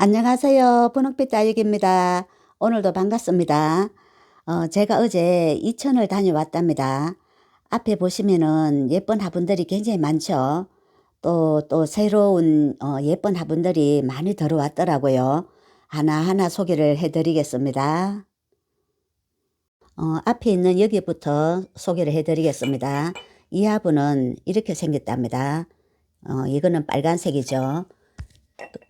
안녕하세요. 분홍빛 다육입니다. 오늘도 반갑습니다. 어, 제가 어제 이천을 다녀왔답니다. 앞에 보시면은 예쁜 화분들이 굉장히 많죠. 또, 또 새로운 어, 예쁜 화분들이 많이 들어왔더라고요. 하나하나 소개를 해드리겠습니다. 어, 앞에 있는 여기부터 소개를 해드리겠습니다. 이 화분은 이렇게 생겼답니다. 어, 이거는 빨간색이죠.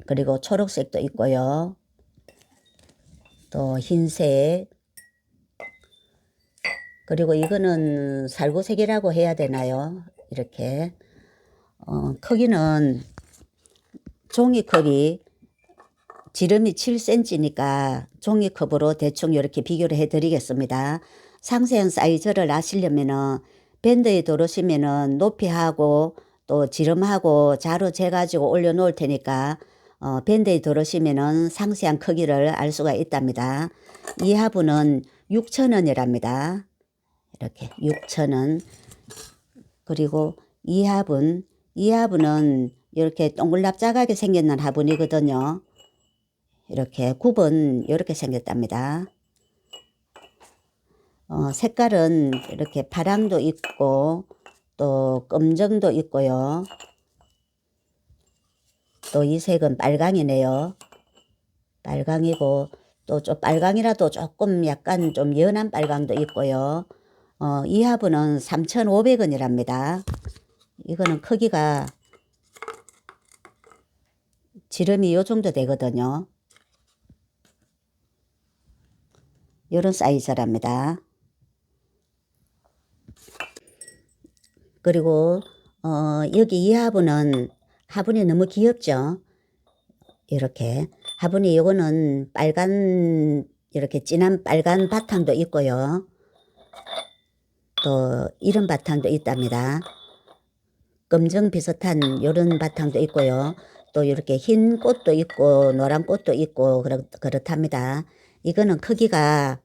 그리고 초록색도 있고요. 또 흰색. 그리고 이거는 살구색이라고 해야 되나요? 이렇게. 어, 크기는 종이컵이 지름이 7cm니까 종이컵으로 대충 이렇게 비교를 해 드리겠습니다. 상세한 사이즈를 아시려면은 밴드에 들어오시면은 높이하고 또 지름하고 자로 재가지고 올려놓을 테니까 어, 밴드에 들어오시면은 상세한 크기를 알 수가 있답니다. 이 화분은 6,000원이랍니다. 이렇게 6,000원. 그리고 이 화분, 이 화분은 이렇게 동글납작하게 생겼는 화분이거든요. 이렇게 굽은 이렇게 생겼답니다. 어, 색깔은 이렇게 파랑도 있고 또 검정도 있고요. 또 이 색은 빨강이네요. 빨강이고 또 좀 빨강이라도 조금 약간 좀 연한 빨강도 있고요. 어, 이 화분은 3,500원이랍니다. 이거는 크기가 지름이 요 정도 되거든요. 요런 사이즈랍니다. 그리고 어, 여기 이 화분은 화분이 너무 귀엽죠. 이렇게 화분이 요거는 빨간 이렇게 진한 빨간 바탕도 있고요. 또 이런 바탕도 있답니다. 검정 비슷한 요런 바탕도 있고요. 또 이렇게 흰 꽃도 있고 노란 꽃도 있고 그렇, 그렇답니다. 이거는 크기가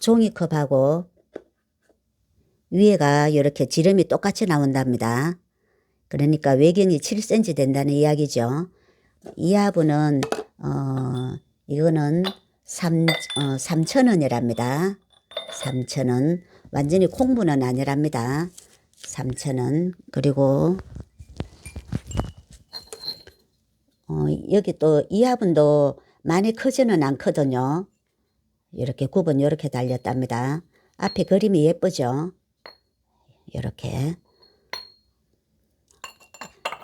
종이컵하고 위에가 이렇게 지름이 똑같이 나온답니다. 그러니까 외경이 7cm 된다는 이야기죠. 이 화분은 어 이거는 3 어, 3,000원이랍니다. 3,000원. 완전히 콩분은 아니랍니다. 3,000원. 그리고 어 여기 또 이 화분도 많이 크지는 않거든요. 이렇게 굽은 이렇게 달렸답니다. 앞에 그림이 예쁘죠? 이렇게.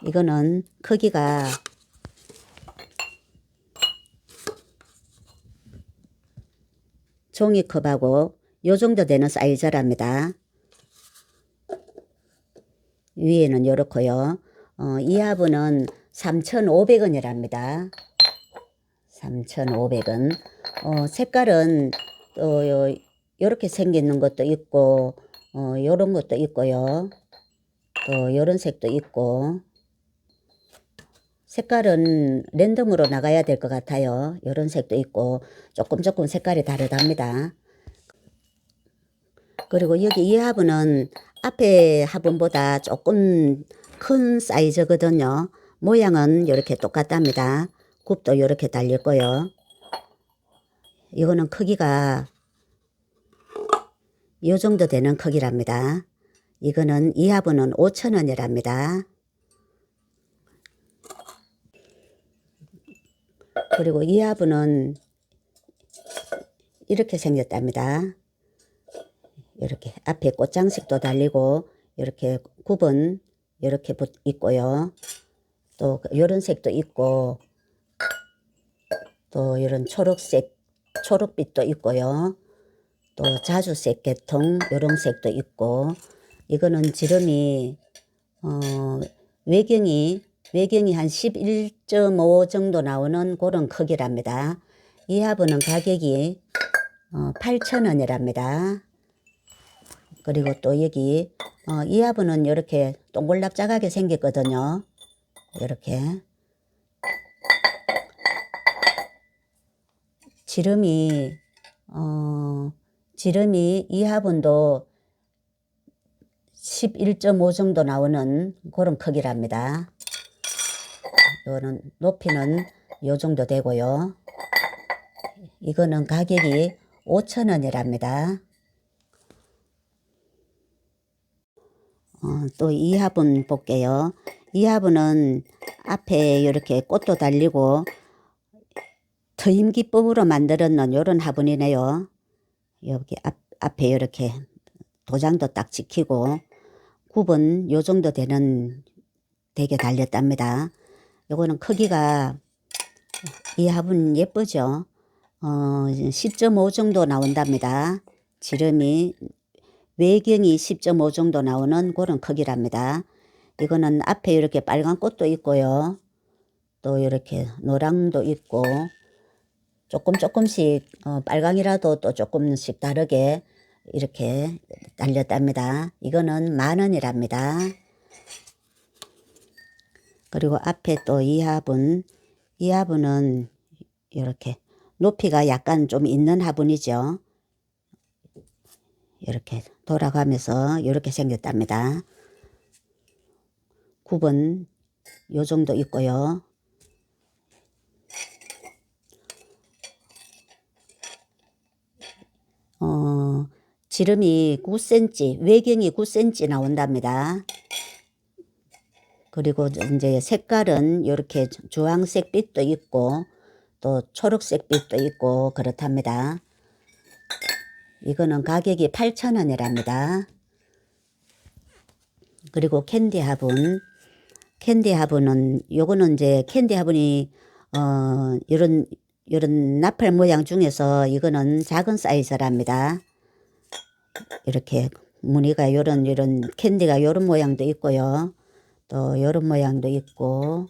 이거는 크기가 종이컵하고 요 정도 되는 사이즈랍니다. 위에는 요렇고요. 어, 이 화분은 3,500원이랍니다. 3,500원. 어, 색깔은 또 요, 요렇게 생기는 것도 있고 어, 요런 것도 있고요. 또 요런 색도 있고 색깔은 랜덤으로 나가야 될 것 같아요. 요런 색도 있고 조금 조금 색깔이 다르답니다. 그리고 여기 이 화분은 앞에 화분보다 조금 큰 사이즈거든요. 모양은 이렇게 똑같답니다. 굽도 이렇게 달릴 거요. 이거는 크기가 요 정도 되는 크기랍니다. 이거는 이 화분은 5천원이랍니다. 그리고 이 화분은 이렇게 생겼답니다. 이렇게 앞에 꽃장식도 달리고 이렇게 굽은 이렇게 있고요. 또 이런 색도 있고 또 이런 초록색 초록빛도 있고요. 또 자주색 계통 이런 색도 있고 이거는 지름이 어 외경이 외경이 한 11.5 정도 나오는 그런 크기랍니다. 이 화분은 가격이 어 8,000원이랍니다. 그리고 또 여기 어, 이 화분은 이렇게 동글납작하게 생겼거든요. 이렇게 지름이 어 지름이 이 화분도 11.5 정도 나오는 그런 크기랍니다. 이거는 높이는 요 정도 되고요. 이거는 가격이 5,000원이랍니다. 어, 또 이 화분 볼게요. 이 화분은 앞에 이렇게 꽃도 달리고 트임 기법으로 놓은 이런 화분이네요. 여기 앞, 앞에 이렇게 도장도 딱 찍히고 굽은 요 정도 되는 되게 달렸답니다. 요거는 크기가 이 화분 예쁘죠? 어, 10.5 정도 나온답니다. 지름이 외경이 10.5 정도 나오는 그런 크기랍니다. 이거는 앞에 이렇게 빨간 꽃도 있고요. 또 이렇게 노랑도 있고 조금 조금씩 어, 빨강이라도 또 조금씩 다르게 이렇게 달렸답니다. 이거는 만 원이랍니다. 그리고 앞에 또이 화분, 이 화분은 이렇게 높이가 약간 좀 있는 화분이죠. 이렇게 돌아가면서 이렇게 생겼답니다. 9번 요 정도 있고요. 어, 지름이 9cm, 외경이 9cm 나온답니다. 그리고 이제 색깔은 이렇게 주황색 빛도 있고 또 초록색 빛도 있고 그렇답니다. 이거는 가격이 8,000원이랍니다. 그리고 캔디 화분. 캔디 화분은 요거는 이제 캔디 화분이 어 요런 요런 나팔 모양 중에서 이거는 작은 사이즈랍니다. 이렇게 무늬가 요런 요런 캔디가 요런 모양도 있고요. 또 요런 모양도 있고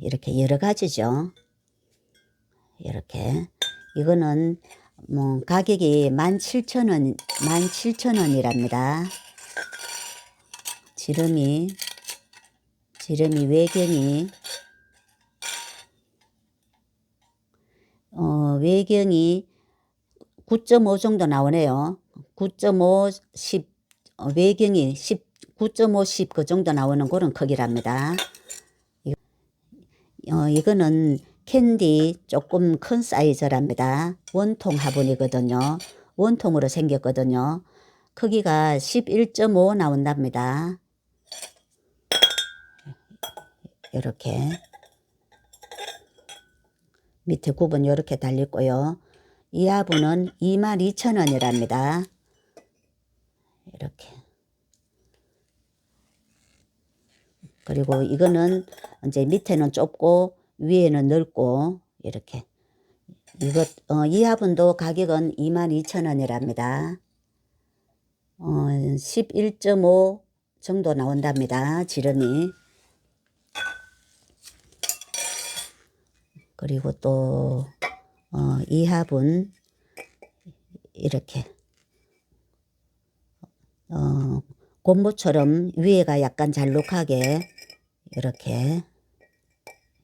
이렇게 여러 가지죠. 이렇게 이거는 뭐 가격이 17,000원 17,000원이랍니다. 지름이 지름이 외경이 어 외경이 9.5 정도 나오네요. 9.5 10 어, 외경이 10 9.5 10 그 정도 나오는 그런 크기랍니다. 이- 어 이거는 캔디 조금 큰 사이즈랍니다. 원통 화분이거든요. 원통으로 생겼거든요. 크기가 11.5 나온답니다. 이렇게 밑에 굽은 이렇게 달렸고요. 이 화분은 22,000원이랍니다. 이렇게 그리고 이거는 이제 밑에는 좁고 위에는 넓고 이렇게 이것 어, 이 화분도 가격은 22,000원이랍니다. 어, 11.5 정도 나온답니다. 지름이. 그리고 또, 어, 이 화분, 이렇게, 어, 곰보처럼 위에가 약간 잘록하게, 이렇게,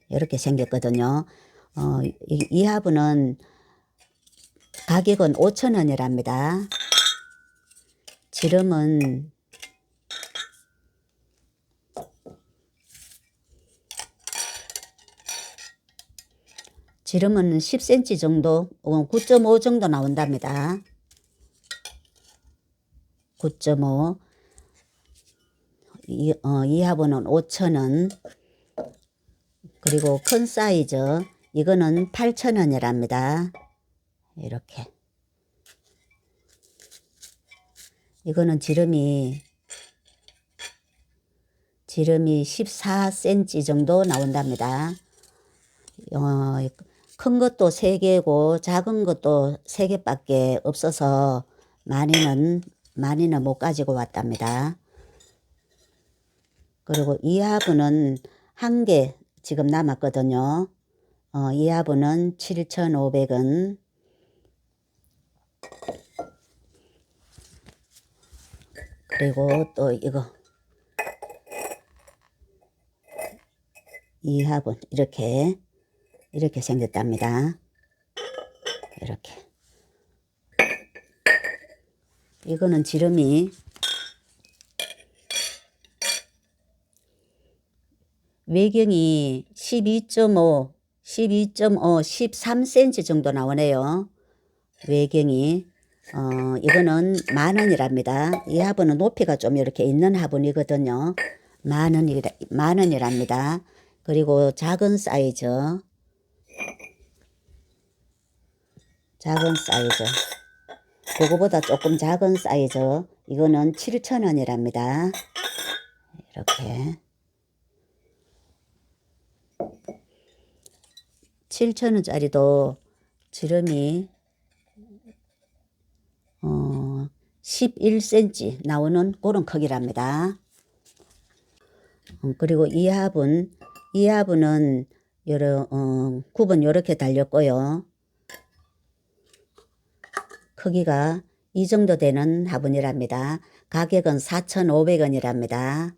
이렇게 생겼거든요. 어, 이, 이 화분은 가격은 5,000원이랍니다. 지름은 지름은 10cm 정도, 어, 9.5 정도 나온답니다. 9.5. 이, 어, 이 화분은 5,000원. 그리고 큰 사이즈, 이거는 8,000원이랍니다. 이렇게. 이거는 지름이 지름이 14cm 정도 나온답니다. 어, 큰 것도 3개고 작은 것도 3개밖에 없어서 많이는 많이는 못 가지고 왔답니다. 그리고 이 화분은 한 개 지금 남았거든요. 어, 이 화분은 7,500원. 그리고 또 이거 이 화분 이렇게 이렇게 생겼답니다. 이렇게. 이거는 지름이 외경이 12.5, 12.5, 13cm 정도 나오네요. 외경이 어, 이거는 만 원이랍니다. 이 화분은 높이가 좀 이렇게 있는 화분이거든요. 만 원이라, 만 원이랍니다. 그리고 작은 사이즈 작은 사이즈 그거보다 조금 작은 사이즈 이거는 7,000원이랍니다. 이렇게 7,000원짜리도 지름이 어 11cm 나오는 그런 크기랍니다. 어, 그리고 이 합은 이 합은 여러 어, 굽은 이렇게 달렸고요. 크기가 이 정도 되는 화분이랍니다. 가격은 4,500원이랍니다.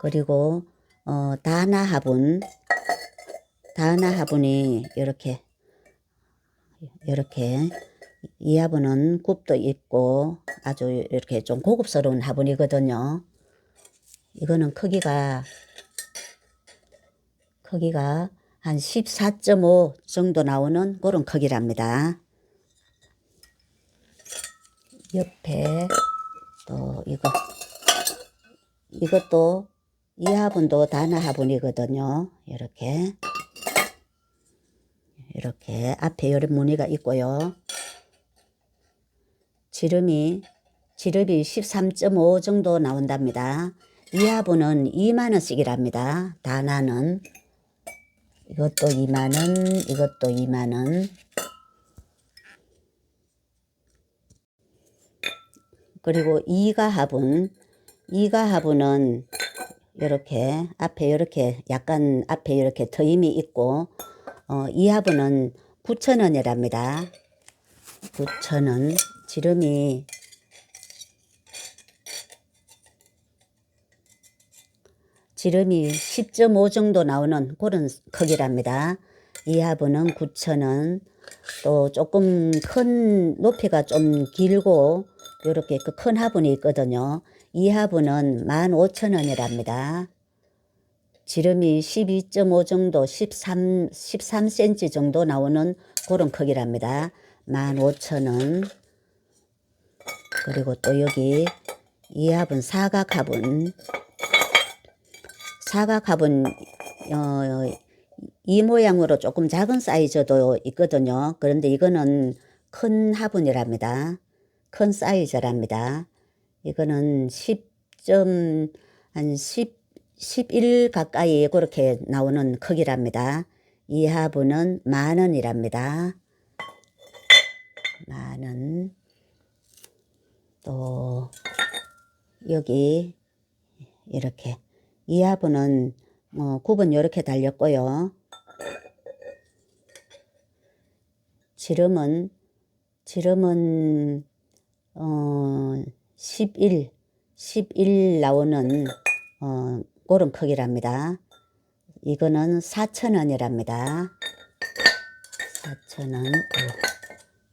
그리고 어, 다나 화분 다나 화분이 이렇게 이렇게 이 화분은 굽도 있고 아주 이렇게 좀 고급스러운 화분이거든요. 이거는 크기가 크기가 한 14.5 정도 나오는 그런 크기랍니다. 옆에 또 이거 이것도 이 화분도 다나 화분이거든요. 이렇게 이렇게 앞에 이런 무늬가 있고요. 지름이 지름이 13.5 정도 나온답니다. 이 화분은 2만 원씩이랍니다. 다나는 이것도 2만 원, 이것도 2만 원. 그리고 이가 화분, 이가 화분은 이렇게 앞에 이렇게 약간 앞에 이렇게 트임이 있고 어, 이 화분은 9,000원이랍니다. 9,000원. 지름이 지름이 10.5 정도 나오는 그런 크기랍니다. 이 화분은 9,000원. 또 조금 큰 높이가 좀 길고 이렇게 그 큰 화분이 있거든요. 이 화분은 15,000원이랍니다. 지름이 12.5 정도 13, 13cm 정도 나오는 그런 크기랍니다. 15,000원. 그리고 또 여기 이 화분 사각 화분 사각 화분 어, 이 모양으로 조금 작은 사이즈도 있거든요. 그런데 이거는 큰 화분이랍니다. 큰 사이즈랍니다. 이거는 10점 한 10, 11 가까이 그렇게 나오는 크기랍니다. 이 화분은 만 원이랍니다. 만 원. 또 여기 이렇게 이 화분은 어, 굽은 이렇게 달렸고요. 지름은 지름은 어, 11 11 나오는 어, 그런 크기랍니다. 이거는 4,000원이랍니다. 4,000원.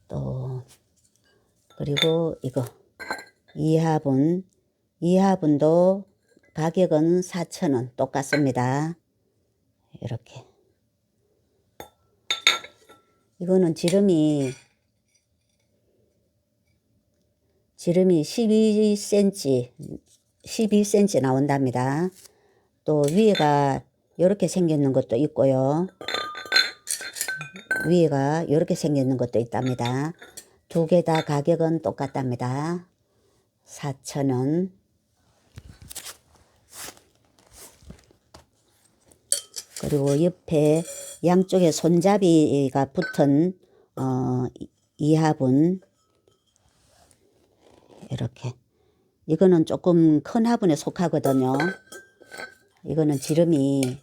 또 그리고 이거 이 화분 이 화분도 가격은 4,000원 똑같습니다. 이렇게 이거는 지름이 지름이 12cm 12cm 나온답니다. 또 위에가 이렇게 생겼는 것도 있고요. 위에가 이렇게 생겼는 것도 있답니다. 두 개 다 가격은 똑같답니다. 4,000원. 그리고 옆에 양쪽에 손잡이가 붙은 어, 이- 이 화분 이렇게 이거는 조금 큰 화분에 속하거든요. 이거는 지름이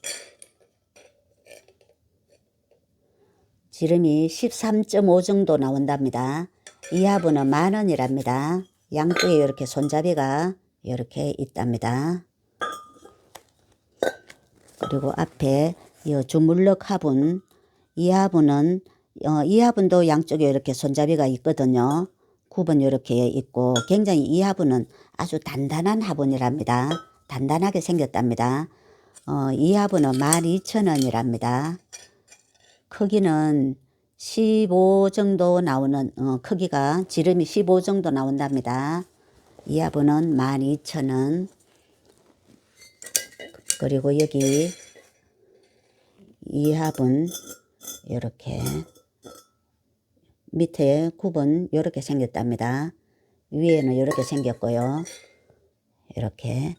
지름이 13.5 정도 나온답니다. 이 화분은 만 원이랍니다. 양쪽에 이렇게 손잡이가 이렇게 있답니다. 그리고 앞에 이 주물럭 화분 이 화분은 어, 이 화분도 양쪽에 이렇게 손잡이가 있거든요. 굽은 이렇게 있고 굉장히 이 화분은 아주 단단한 화분이랍니다. 단단하게 생겼답니다. 어, 이 화분은 12,000원이랍니다. 크기는 15 정도 나오는 어, 크기가 지름이 15 정도 나온답니다. 이 화분은 12,000원. 그리고 여기 이 화분 이렇게 밑에 굽은 이렇게 생겼답니다. 위에는 이렇게 생겼고요. 이렇게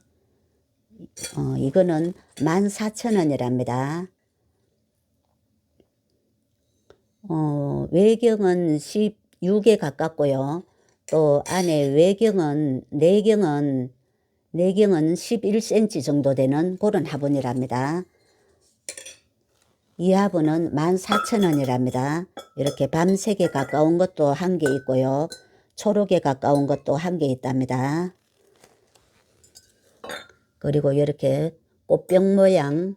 어, 이거는 14,000원이랍니다. 어, 외경은 16에 가깝고요. 또 안에 외경은 내경은 내경은 11cm 정도 되는 그런 화분이랍니다. 이 화분은 14,000원이랍니다. 이렇게 밤색에 가까운 것도 한 개 있고요. 초록에 가까운 것도 한 개 있답니다. 그리고 이렇게 꽃병 모양,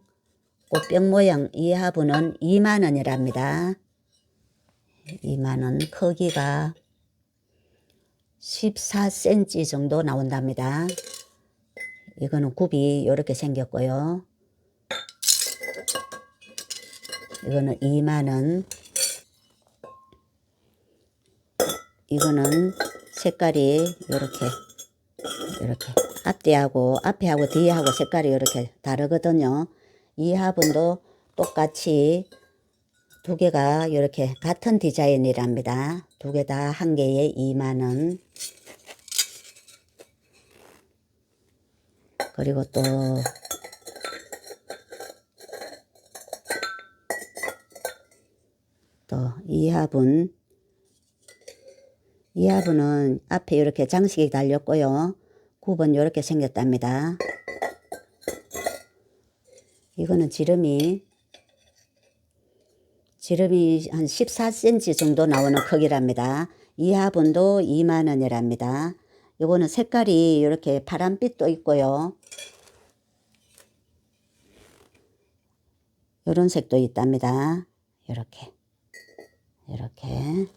꽃병 모양 이 화분은 2만 원이랍니다. 2만 원 크기가 14cm 정도 나온답니다. 이거는 굽이 이렇게 생겼고요. 이거는 2만 원. 이거는 색깔이 이렇게 이렇게 앞뒤하고 앞에하고 뒤하고 색깔이 이렇게 다르거든요. 이 화분도 똑같이 두 개가 이렇게 같은 디자인이랍니다. 두 개 다 한 개에 2만 원. 그리고 또 또이 화분 이 화분은 앞에 이렇게 장식이 달렸고요. 굽은 이렇게 생겼답니다. 이거는 지름이 지름이 한 14cm 정도 나오는 크기랍니다. 이 화분도 2만 원이랍니다. 요거는 색깔이 이렇게 파란빛도 있고요. 요런 색도 있답니다. 이렇게 이렇게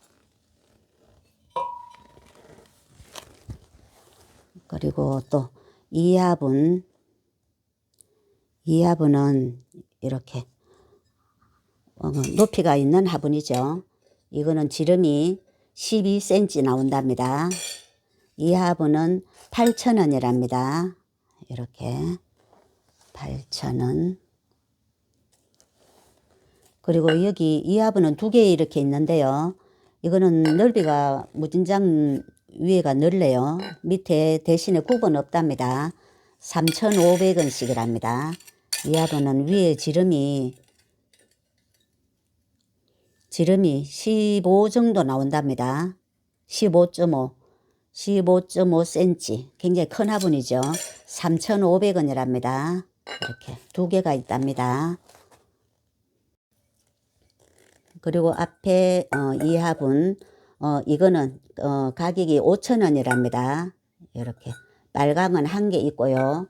그리고 또이 화분 이 화분은 이렇게 어, 높이가 있는 화분이죠. 이거는 지름이 12cm 나온답니다. 이 화분은 8,000원이랍니다. 이렇게 8,000원. 그리고 여기 이 화분은 두 개 이렇게 있는데요. 이거는 넓이가 무진장 위에가 넓네요. 밑에 대신에 굽은 없답니다. 3,500원씩이랍니다. 이 화분은 위에 지름이 지름이 15 정도 나온답니다. 15.5, 15.5cm. 굉장히 큰 화분이죠. 3,500원이랍니다. 이렇게 두 개가 있답니다. 그리고 앞에 어, 이 화분 어, 이거는 어, 가격이 5,000원이랍니다. 이렇게 빨강은 한 개 있고요.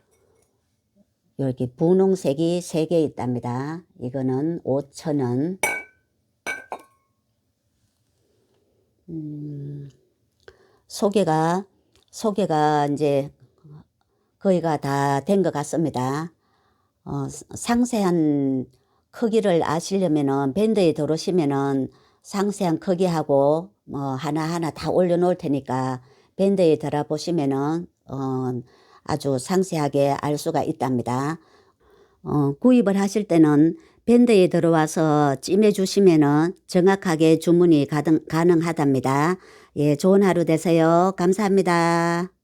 여기 분홍색이 세개 있답니다. 이거는 5,000원. 음, 소개가 소개가 이제 거의가 다 된 것 같습니다. 어, 상세한 크기를 아시려면은 밴드에 들어오시면은 상세한 크기하고 뭐 하나하나 다 올려놓을 테니까 밴드에 들어보시면은 어, 아주 상세하게 알 수가 있답니다. 어, 구입을 하실 때는 밴드에 들어와서 찜해 주시면은 정확하게 주문이 가능, 가능하답니다. 예, 좋은 하루 되세요. 감사합니다.